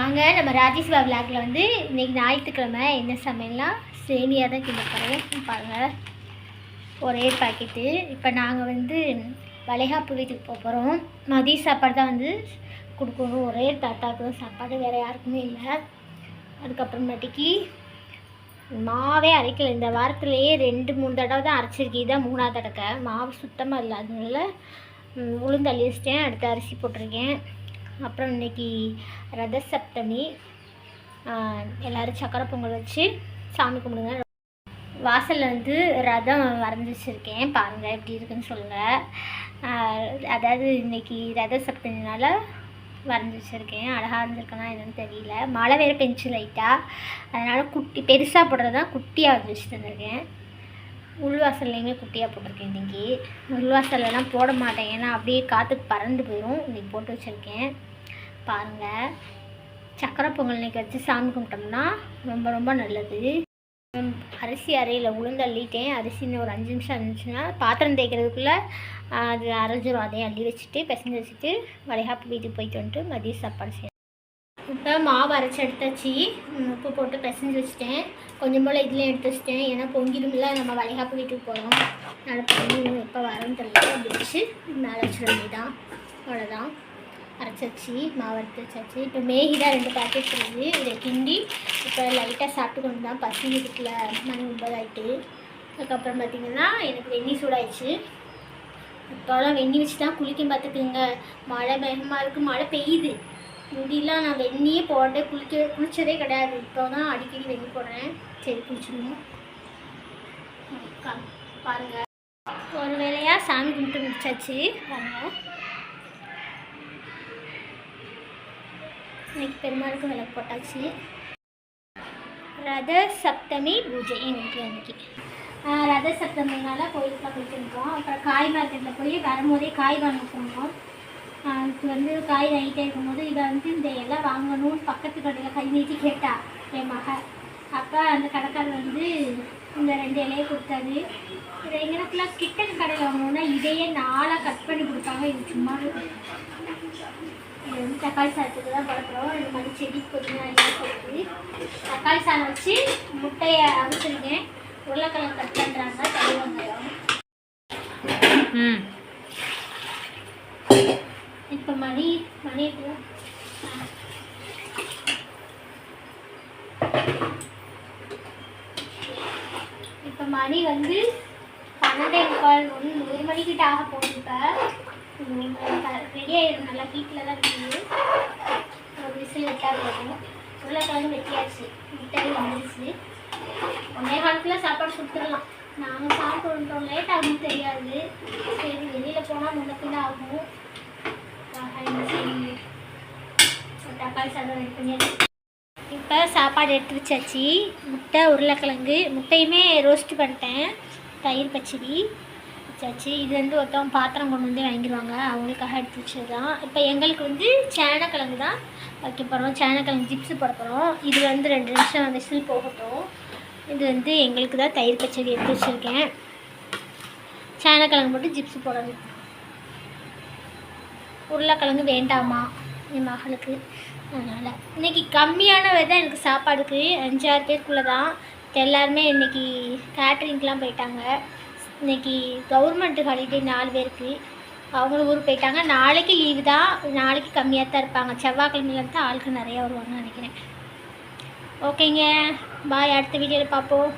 வாங்க நம்ம ராஜேஸ்வா விளாக்ல வந்து இன்றைக்கி ஞாயிற்றுக்கிழமை என்ன சமையல்னா சேமியா தான் கிண்ட போகிறேன் பாருங்கள் ஒரே பாக்கெட்டு இப்போ நாங்கள் வந்து வளைகாப்பு வீட்டுக்கு போக போகிறோம் மதிய சாப்பாடு தான் வந்து கொடுக்கணும். ஒரே தாத்தாவுக்கு தான் சாப்பாடு வேறு யாருக்குமே இல்லை. அதுக்கப்புறமேட்டுக்கு மாவே அரைக்கல. இந்த வாரத்துலேயே ரெண்டு மூணு தடவை தான் அரைச்சிருக்கு இதான் மூணாவது தடவை மாவு சுத்தமாக இல்லை அதனால உளுந்து அள்ளி வச்சிட்டேன். அடுத்து அரிசி போட்டிருக்கேன். அப்புறம் இன்னைக்கு ரத சப்தமி எல்லோரும் சக்கரை பொங்கல் வச்சு சாமி கும்பிடுங்க. வாசலில் வந்து ரதம் வரைஞ்சி வச்சுருக்கேன் பாருங்கள் எப்படி இருக்குன்னு சொல்லுங்கள் அதாவது இன்னைக்கு ரத சப்தமினால வரைஞ்சி வச்சுருக்கேன் அழகாக இருந்திருக்கனா என்னென்னு தெரியல. மழை வேறு பெஞ்சு லைட்டாக அதனால் குட்டி பெருசாக போடுறது தான் குட்டியாக வரைஞ்சி வச்சுட்டு வந்திருக்கேன் உள்வாசல்லையுமே குட்டியாக போட்டிருக்கேன் இன்றைக்கி உள்வாசல்லாம் போட மாட்டேன். ஏன்னா அப்படியே காற்றுக்கு பறந்து போயிடும் இன்றைக்கி போட்டு வச்சுருக்கேன். பாருங்கள் சக்கரை பொங்கல் இன்றைக்கி வச்சு சாமி கும்பிட்டோம்னா ரொம்ப ரொம்ப நல்லது. அரிசி அறையில் உளுந்து அள்ளிட்டேன். அரிசி இன்னும் ஒரு அஞ்சு நிமிஷம் இருந்துச்சுன்னா பாத்திரம் தேய்க்கிறதுக்குள்ளே அது அரைஞ்சிரும். அதையும் அள்ளி வச்சுட்டு பிசைஞ்சு வச்சுட்டு வளைகாப்பு வீட்டுக்கு போயிட்டு வந்துட்டு மதிய சாப்பாடு செய்யணும். இப்போ மாவு அரைச்சி எடுத்தாச்சு. உப்பு போட்டு பிசைஞ்சு வச்சுட்டேன். கொஞ்சம் போல் இதுலேயும் எடுத்து வச்சுட்டேன். ஏன்னா பொங்கிடும்ல நம்ம வளைகாப்பு வீட்டுக்கு போகிறோம் அதனால் பொங்கிடும் எப்போ வரோன்னு தெரியல. அப்படி வச்சு மேலே வச்சிட வேண்டியதான் அவ்வளோதான் அரைச்சாச்சு மாவு எடுத்து வச்சாச்சு. இப்போ மேகி தான் ரெண்டு பாக்கெட் இருக்குது. இதை கிண்டி இப்போ லைட்டாக சாப்பிட்டு கொண்டு தான். பசி இருக்குல்ல மணி ஒன்பது ஆகிட்டு அதுக்கப்புறம் பார்த்திங்கன்னா எனக்கு வெந்நி சூடாயிடுச்சு. இப்போலாம் வெந்நி வச்சு தான் குளிக்க பார்த்துக்குங்க. மழை வேகமாக இருக்குது மழை பெய்யுது. முடியெல்லாம் நான் வெந்நியே போட்டே குளிக்க குளிச்சதே கிடையாது. இப்போ தான் அடிக்கடி வெந்நி போடுறேன். சரி குளிச்சிடணும். பாருங்கள் ஒரு வேலையாக சாமி கும்பிட்டு முடிச்சாச்சு. பாருங்கள் இன்னைக்கு பெருமாளுக்கு விளக்கு போட்டாச்சு. ரத சப்தமி பூஜை எங்களுக்கு அன்னைக்கு. ரத சப்தமினால கோயிலுக்குலாம் போயிட்டுருக்கோம் அப்புறம் காய் மார்க்கெட்டில் போய் வரும்போதே காய் வாங்க இது வந்து காய் நைட்டாக இருக்கும்போது இதை வந்து இந்த இலை வாங்கணும்னு பக்கத்து கடையில் கை நீட்டி கேட்டா என் மக. அப்போ அந்த கடைக்காரர் வந்து இந்த ரெண்டு இலையை கொடுத்தாரு. இதை எங்களுக்குலாம் கிட்டன் கடையில் வாங்கணும்னா இதையே நாளாக கட் பண்ணி கொடுத்தாங்க இது சும்மா இது வந்து தக்காளி சாதத்துக்கு தான் பழக்கிறோம் ரெண்டு மணி செடி புதினா எல்லாம் போட்டு தக்காளி சாதம் வச்சு முட்டையை அவிச்சிருக்கேன். உருளைக்கிழங்கு கட் பண்ணுறாங்க தனி வெங்காயம். இப்போ மணி மணி. இப்போ மணி வந்து பன்னெண்டே முக்கால் ஒன்று ஒரு மணிக்கிட்ட ஆக போகுது இப்போ. ரெடி நல்லா வீட்டில் தான் இருக்குது ஒரு விசில் விட்டா போதும் உருளைக்கிழங்கு வெட்டியாச்சு முட்டையும் வந்துருச்சு ஒன்றே காலத்தில் சாப்பாடு கொடுத்துடலாம் நாங்கள் சாப்பிட்டு வந்துட்டோம் லேட் ஆகும் தெரியாது சரி வெளியில் போனால் முன்ன ஆகும் தக்காளி சாதம் ரெடி பண்ணியாச்சு இப்போ சாப்பாடு எடுத்து வச்சாச்சு முட்டை உருளைக்கிழங்கு முட்டையுமே ரோஸ்ட் பண்ணிட்டேன் தயிர் பச்சடி. வச்சாச்சு. இது வந்து ஒருத்தவங்க பாத்திரம் கொண்டு வந்து வாங்கிடுவாங்க அவங்களுக்காக எடுத்து வச்சது தான் இப்போ எங்களுக்கு வந்து சேனக்கிழங்கு தான் வைக்க போகிறோம் சேனக்கிழங்கு ஜிப்ஸு போட போகிறோம் இது வந்து ரெண்டு நிமிஷம் விசில் போகட்டும். இது வந்து எங்களுக்கு தான் தயிர் பச்சடி எடுத்து வச்சுருக்கேன். சேனக்கிழங்கு மட்டும் ஜிப்ஸு போடணும். உருளைக்கிழங்கு வேண்டாமா என் மகளுக்கு. அதனால். இன்னைக்கு கம்மியான தான் எனக்கு சாப்பாடுக்கு. அஞ்சாறு பேருக்குள்ளே தான் எல்லாருமே இன்னைக்கு கேட்ரிங்க்கெலாம் போயிட்டாங்க. இன்னைக்கு கவர்மெண்ட் ஹாலிடே நாலு பேருக்கு. அவங்களும் ஊருக்கு போயிட்டாங்க. நாளைக்கு லீவு தான். நாளைக்கு கம்மியாக தான் இருப்பாங்க. செவ்வாய்க்கிழமையில தான் ஆளுக்கு நிறையா வருவாங்கன்னு நினைக்கிறேன். ஓகேங்க பாய் அடுத்த வீடியோவில் பார்ப்போம்.